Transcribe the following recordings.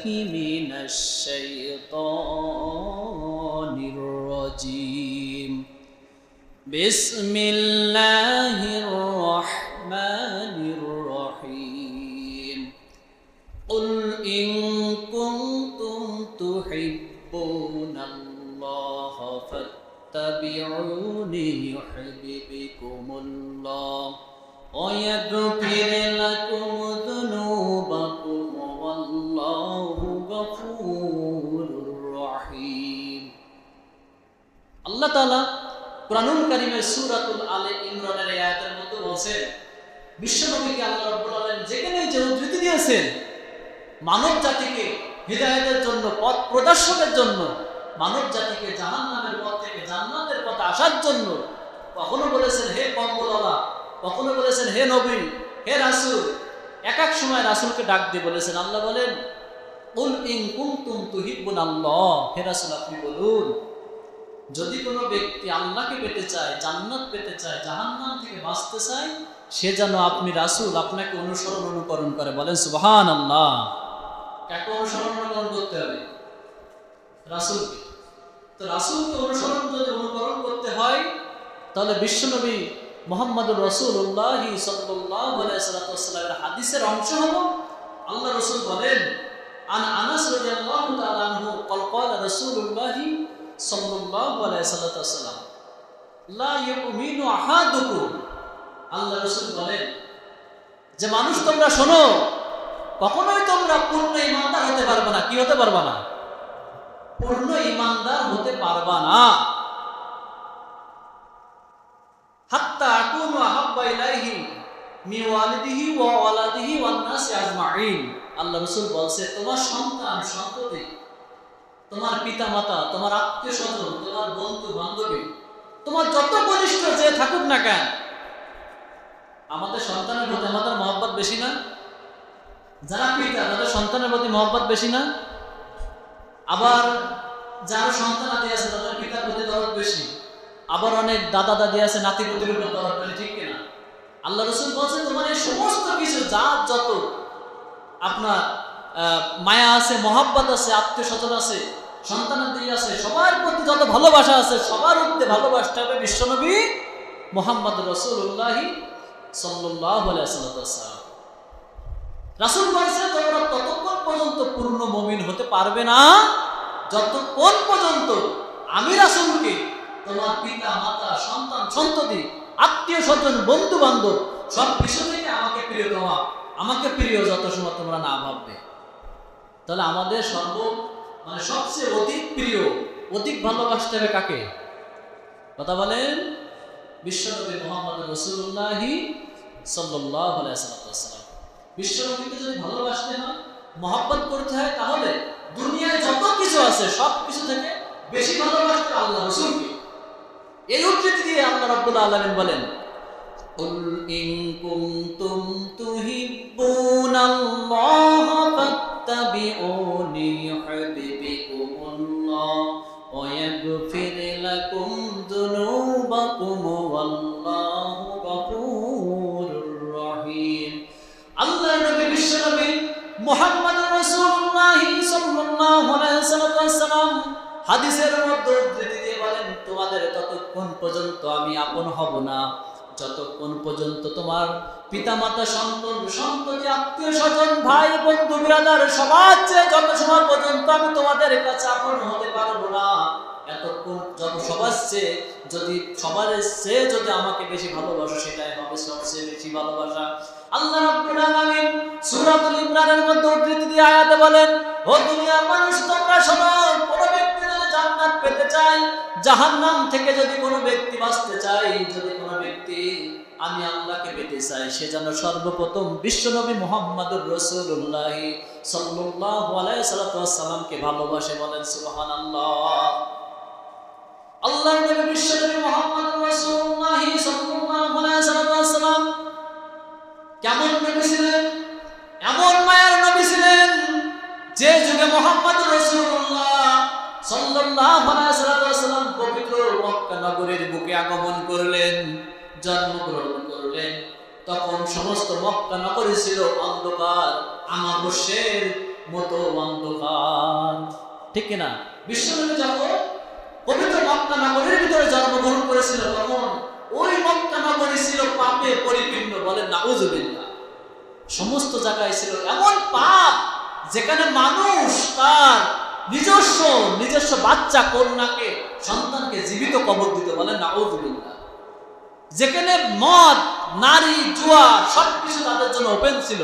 من الشيطان الرجيم بسم الله الرحمن الرحيم قل إن كنتم تحبون الله فاتبعوني يحببكم الله ويغفر لكم ذنوبكم আল্লাহ তাআলা কোরআনুল কারীমের সূরাতুল আলে ইমরানের এই আয়াতের মধ্যে বলছেন, বিশ্বনবীকে আল্লাহ রাব্বুল আলামিন যেখানে যে উদ্ধৃতি দিয়েছেন, মানব জাতিকে হৃদায়তের জন্য, পথ প্রদর্শনের জন্য, মানব জাতিকে জাহান্নামের পথ থেকে জান্নাতের পথে আসার জন্য কখনো বলেছেন, হে কম্বলওয়ালা কখনো বলেছেন, হে নবী হে রাসূল এক এক সময় রাসূলকে ডাক দিয়ে বলেছেন, আল্লাহ বলেন, কুল ইন কুনতুম তুহিব্বুন আল্লাহ হে রাসূল, আপনি বলুন যদি কোনো ব্যক্তি আল্লাহকে পেতে চায়, জান্নাত পেতে চায়, জাহান্নাম থেকে বাঁচতে চায়, সে যেন আপনি রাসুল, আপনাকে অনুসরণ অনুকরণ করে বলেন সুবাহান আল্লাহ কাকে অনুসরণ অনুকরণ করতে হবে? রাসুলকে। তো রাসুলকে অনুসরণ যদি অনুকরণ করতে হয়, তাহলে বিশ্বনবী মোহাম্মদ রসুল্লাহি সাল্লামের হাদিসের অংশ হল, আল্লাহ রসুল বলেন, আন আনাস রাজিয়াল্লাহু তাআলা আনহু ক্বাল ক্বাল রাসূলুল্লাহি সাল্লাল্লাহু আলাইহি সাল্লাম, লা ইউমিনু আল্লাহ রাসূল বলেন, যে মানুষ তোমরা শোনো, কখনোই তোমরা পূর্ণ ইমানদার হতে পারবে না। কি হতে পারবা না? পূর্ণ ইমানদার হতে পারবা না। হাত্তা আকুনু আহাব্বা ইলাইহি মিন ওয়ালিদিহি ওয়া ওয়ালাদিহি ওয়ান নাসি আজমাইন। আল্লাহ রাসূল বলছে, তোমার সন্তান সন্ততি তোমার পিতা মাতা তোমার আত্মীয় স্বজন তোমার বন্ধু বান্ধবী তোমার যত ঘনিষ্ঠ যে থাকুক না কেন, আমাদের সন্তানের প্রতি আমাদের মহব্বত বেশি না যারা পিতা, তাদের সন্তানের প্রতি মহব্বত বেশি না আবার যারা সন্তান আদি আছে, তাদের পিতার প্রতি দরদ বেশি। আবার অনেক দাদা দাদি আছে নাতি উপর দরদ বেশি, ঠিক কিনা? আল্লাহ রসুল বলছেন, তোমার এই সমস্ত কিছু যা যত আপনার মায়া আছে, মহাব্বত আছে আত্মীয় স্বজন আছে সন্তানাদি আছে সবার প্রতি যত ভালোবাসা আছে, সবার উঠতে ভালোবাসতে হবে বিশ্বনবী মোহাম্মদ রসুল্লাহি সাল্লাহ রাসুল বলছে তোমরা ততক্ষণ পর্যন্ত পূর্ণ মমিন হতে পারবে না। যতক্ষণ পর্যন্ত আমি রাসুলকে তোমার পিতা, মাতা, সন্তান, সন্ততি আত্মীয় স্বজন বন্ধু বান্ধব সব কিছু থেকে আমাকে প্রিয় তোমা আমাকে প্রিয় যত সময় তোমরা না ভাববে। তাহলে আমাদের সর্ব মানে সবচেয়ে অধিক প্রিয় অধিক ভালোবাসতে হবে কাকে কথা বলেন বিশ্বনবী মোহাম্মদ রসুল্লাহি সাল্লাহ আলাইসালাম বিশ্বনবীকে যদি ভালোবাসতে হয় মহব্বত করতে হয় তাহলে দুনিয়ায় যত কিছু আছে সব কিছু থেকে বেশি ভালোবাসতে হবে আল্লাহ রসুলকে এই উদ্ধৃতি দিয়ে আল্লাহ রাব্বুল আলামিন বলেন قل إن كنتم تحبون হাদিসের মধ্যে উদ্ধৃতি দিয়ে বলেন, তোমাদের ততক্ষণ পর্যন্ত আমি আপন হব না। যতক্ষণ পর্যন্ত তোমার পিতামাতা সন্তান, সন্ততি আত্মীয় স্বজন ভাই, বন্ধু বিরাদার যত সময় পর্যন্ত আমি তোমাদের কাছে আপন হতে পারব না বেশি আল্লাহ ইমরানের মধ্যে উদ্ধৃতি দিয়ে আয়াতে বলেন, ও দুনিয়ার মানুষ, তোমরা শোনো পেতে চায়, জাহান্নাম থেকে যদি কোনো ব্যক্তি বাঁচতে চায়, যদি কোনো ব্যক্তি, আমি আল্লাহকে পেতে চাই, সে যেন সর্বপ্রথম বিশ্বনবী মোহাম্মদুর রসুল্লাহ সাল্লামকে ভালোবাসে, বলেন, সুবহানাল্লাহ। আল্লাহ ছিলেন? যে যুগে মোহাম্মদ রাসূলুল্লাহ সাল্লাল্লাহু আলাইহি সাল্লাম পবিত্র মক্কা নগরীর বুকে আগমন করলেন, জন্মগ্রহণ করলেন। তখন সমস্ত অন্ধকার মতো যখন ভিতরে জন্মগ্রহণ করেছিল, তখন ওই মক্কা নগরী ছিল পাপে পরিপূর্ণ বলে নাউজুবিল্লাহ। সমস্ত জায়গায় ছিল এমন পাপ যেখানে মানুষ তার নিজস্ব নিজস্ব বাচ্চা কন্যাকে, সন্তানকে জীবিত কবর দিতে বলে নাউজুবিল্লাহ। যেখানে মদ, নারী, জুয়া, সবকিছু তাদের জন্য ওপেন ছিল।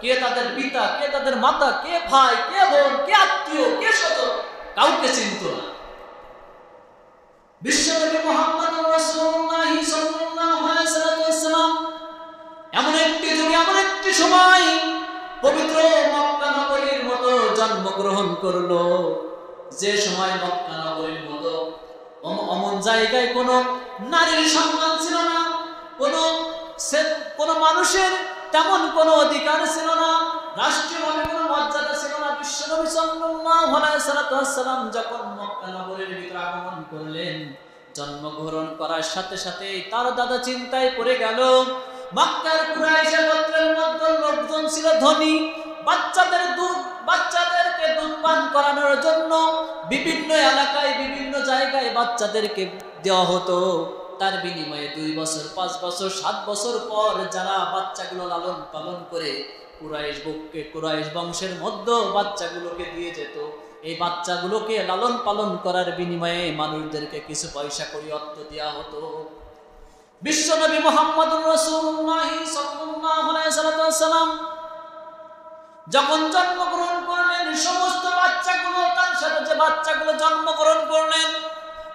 কে তাদের পিতা, কে তাদের মাতা, কে ভাই, কে বোন, কে আত্মীয়, কে স্বজন, কাউকে চিনত না। বিশ্বনবী মোহাম্মদ রাসূলুল্লাহ সাল্লাল্লাহু আলাইহি এমন একটি যুগে, এমন একটি সময় পবিত্র জন্মগ্রহণ করল। যে সময় মক্কা নগরীর মতো অমন জায়গায় কোনো নারীর সম্মান ছিল না, কোনো কোনো মানুষের তেমন কোনো অধিকার ছিল না, রাষ্ট্রীয়ভাবে কোনো মর্যাদা ছিল না। বিশ্বনবী সাল্লাল্লাহু আলাইহি সাল্লাম যখন মক্কা নগরীর ভিতরে আগমন করলেন, জন্মগ্রহণ করার সাথে সাথে তার দাদা চিন্তায় পড়ে গেল। মক্কার কুরাইশের গোত্রের মধ্যে লোকজন ছিল ধনী, বাচ্চাদের দুধ বিভিন্ন এলাকায়, বিভিন্ন জায়গায় বাচ্চাদেরকে দেওয়া হতো। তার বিনিময়ে দুই বছর, পাঁচ বছর, সাত বছর পর যারা বাচ্চাগুলো লালন পালন করে কুরাইশ বুককে, কুরাইশ বংশের মধ্যে বাচ্চাগুলোকে দিয়ে যেত, এই বাচ্চাগুলোকে লালন পালন করার বিনিময়ে মানুষদেরকে কিছু পয়সা করি অর্থ দেওয়া হতো। বিশ্বনবী মোহাম্মদ রসুল্লাহ সাল্লাম যখন জন্মগ্রহণ করলেন, সমস্ত বাচ্চাগুলো তার সাথে যে বাচ্চাগুলো জন্মগ্রহণ করলেন,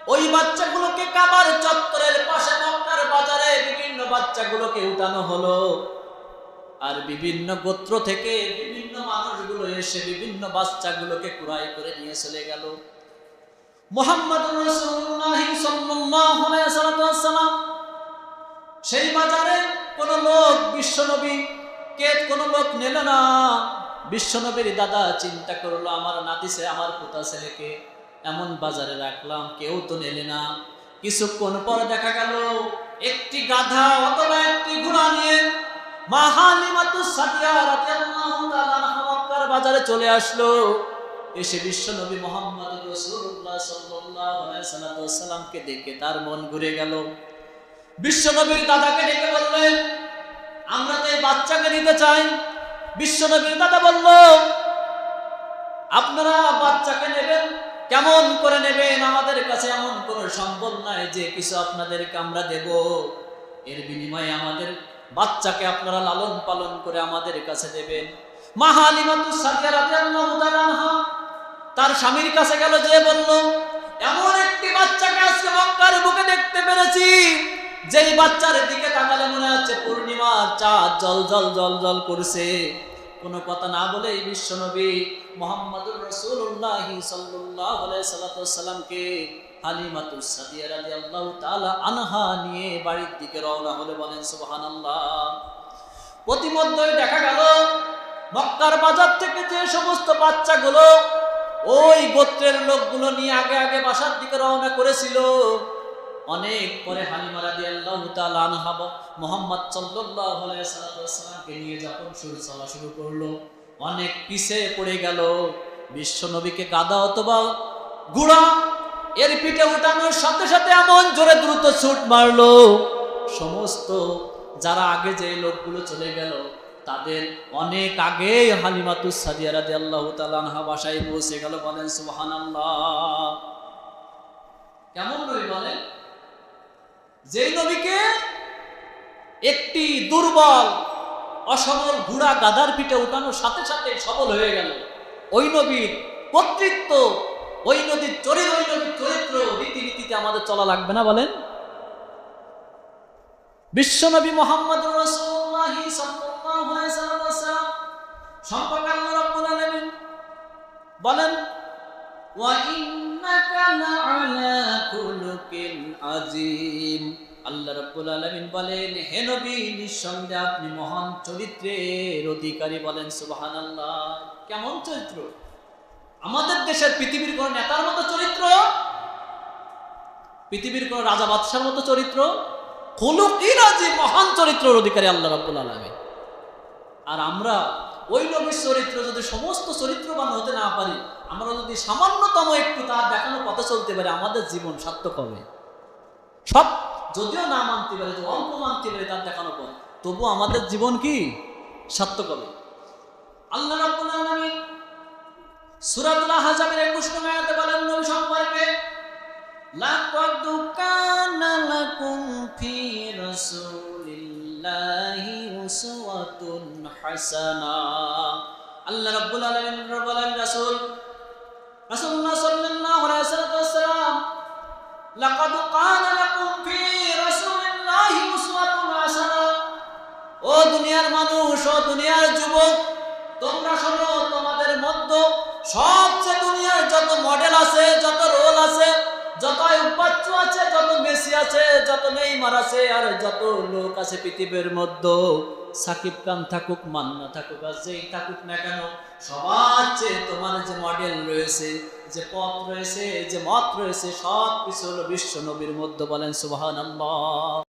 ওই বাচ্চাগুলোকে কাবার চত্বরের পাশে মক্কার বাজারে বিভিন্ন বাচ্চাগুলোকে উঠানো হলো। আর বিভিন্ন গোত্র থেকে বিভিন্ন মানুষগুলো এসে বিভিন্ন বাচ্চাগুলোকে কুড়াই করে নিয়ে চলে গেল। মোহাম্মদ সেই বাজারে কোন লোক, বিশ্বনবী, কে কোন লোক নিল না। বিশ্বনবীর দাদা চিন্তা করল, আমার নাতিছে আমার পুতা ছেলেকে এমন বাজারে রাখলাম, কেউ তো নেলে না। কিছুক্ষণ পর দেখা গেল, একটি গাধা অথবা একটি ঘোড়া নিয়ে বাজারে চলে আসলো। এসে মোহাম্মদ রাসূলুল্লাহ সাল্লাল্লাহু আলাইহি সাল্লামকে দেখে তার মন ঘুরে গেল। বিশ্বনবীর দাদাকে ডেকে বললেন, আমরা তো এই বাচ্চাকে নিতে চাই। বিশ্বনবীর দাদা বলল, আপনারা বাচ্চাকে নেবেন? কেমন করে নেবেন? আমাদের কাছে এমন কোনো সম্বল নাই যে কিছু আপনাদেরকে আমরা দেব। এর বিনিময়ে আমাদের বাচ্চাকে আপনারা লালন পালন করে আমাদের কাছে দেবেন। তার স্বামীর কাছে গেল, যে বলল, এমন একটি বাচ্চাকে আজকে মক্কার বুকে দেখতে পেরেছি, যেই বাচ্চার দিকে তাকালে মনে হচ্ছে পূর্ণিমার চাঁদ জল জল জল জল করছে। কোনো কথা না বলে বিশ্বনবী মোহাম্মদুর রসুল্লাহ সাল্লাহ রাদিয়াল্লাহু তাআলা আনহা নিয়ে বাড়ির দিকে রওনা বলেন দেখা গেল, মক্কার বাজার থেকে যে সমস্ত বাচ্চাগুলো ওই গোত্রের লোকগুলো নিয়ে আগে আগে বাসার দিকে রওনা করেছিল। অনেক পরে হালিমা রাদিয়াল্লাহু তাআলা আনহা মোহাম্মদ সাল্লামকে নিয়ে যখন শুরু চলা শুরু করল, অনেক পিছে পড়ে গেল। বিশ্ব নবীকে গাদা অথবা গুড়া, এর পিঠে উঠানোর সাথে সাথে এমন জোরে দ্রুত ছুট মারলো। সমস্ত যারা আগে যে লোকগুলো চলে গেল, তাদের অনেক আগে হালিমাতুস সাদিয়া রাদিয়াল্লাহু তাআলা আনহা বাসায় পৌঁছে গেল। বলেন, সুবহানাল্লাহ। কেমন নবী বলেন? যেই নবীকে একটি দুর্বল অসবল ঘোড়া গাদার পিঠে উঠানোর সাথে সাথে সবল হয়ে গেল। ওই নবীর কর্তৃত্ব, ওই নদীর চরিত্র, ওই নদীর চরিত্র রীতিনীতিতে আমাদের চলা লাগবে না বলেন? বিশ্বনবী মোহাম্মদ সম্পর্কে বলেন মহান চরিত্রের অধিকারী আমাদের দেশের পৃথিবীর নেতার মতো চরিত্র? পৃথিবীর রাজা বাদশার মতো চরিত্র? মহান অধিকারী আল্লাহ রাব্বুল আলামিন। আর আমরা ওই নবীর চরিত্র যদি সমস্ত চরিত্রবান হতে না পারি আমরা যদি সামান্যতম একটু তার দেখানো পথে চলতে পারি, আমাদের জীবন সার্থক হবে। সব যদিও না মানতে পারে যে অল্প মানতে পারে তার দেখানো পথ তবু আমাদের জীবন কি? সার্থক হবে। আল্লাহ রাব্বুল আলামিন সূরাতুল আহজাবের 21 নং আয়াতে বলেন, নবী সম্পর্কে লাকাদ কানা লাকুম ফি রাসূলিল্লাহি উসওয়াতুন হাসানা। আল্লাহ রাব্বুল আলামিন বলেন, রাসূল ও দুনিয়ার মানুষ ও দুনিয়ার যুবক তোমরা শোনো তোমাদের মধ্যে সবচেয়ে দুনিয়ার যত যত উপাচ্য আছে, যত মেসি আছে, যত নেইমার আছে, আর যত লোক আছে পৃথিবীর মধ্যে। সাকিব খান থাকুক, মান্না থাকুক, আর যেই থাকুক না কেন, সবার চেয়ে তোমার যে মডেল রয়েছে, যে পথ রয়েছে, যে মত রয়েছে সব কিছু হলো বিশ্ব নবীর মধ্যে বলেন, সুবহানাল্লাহ।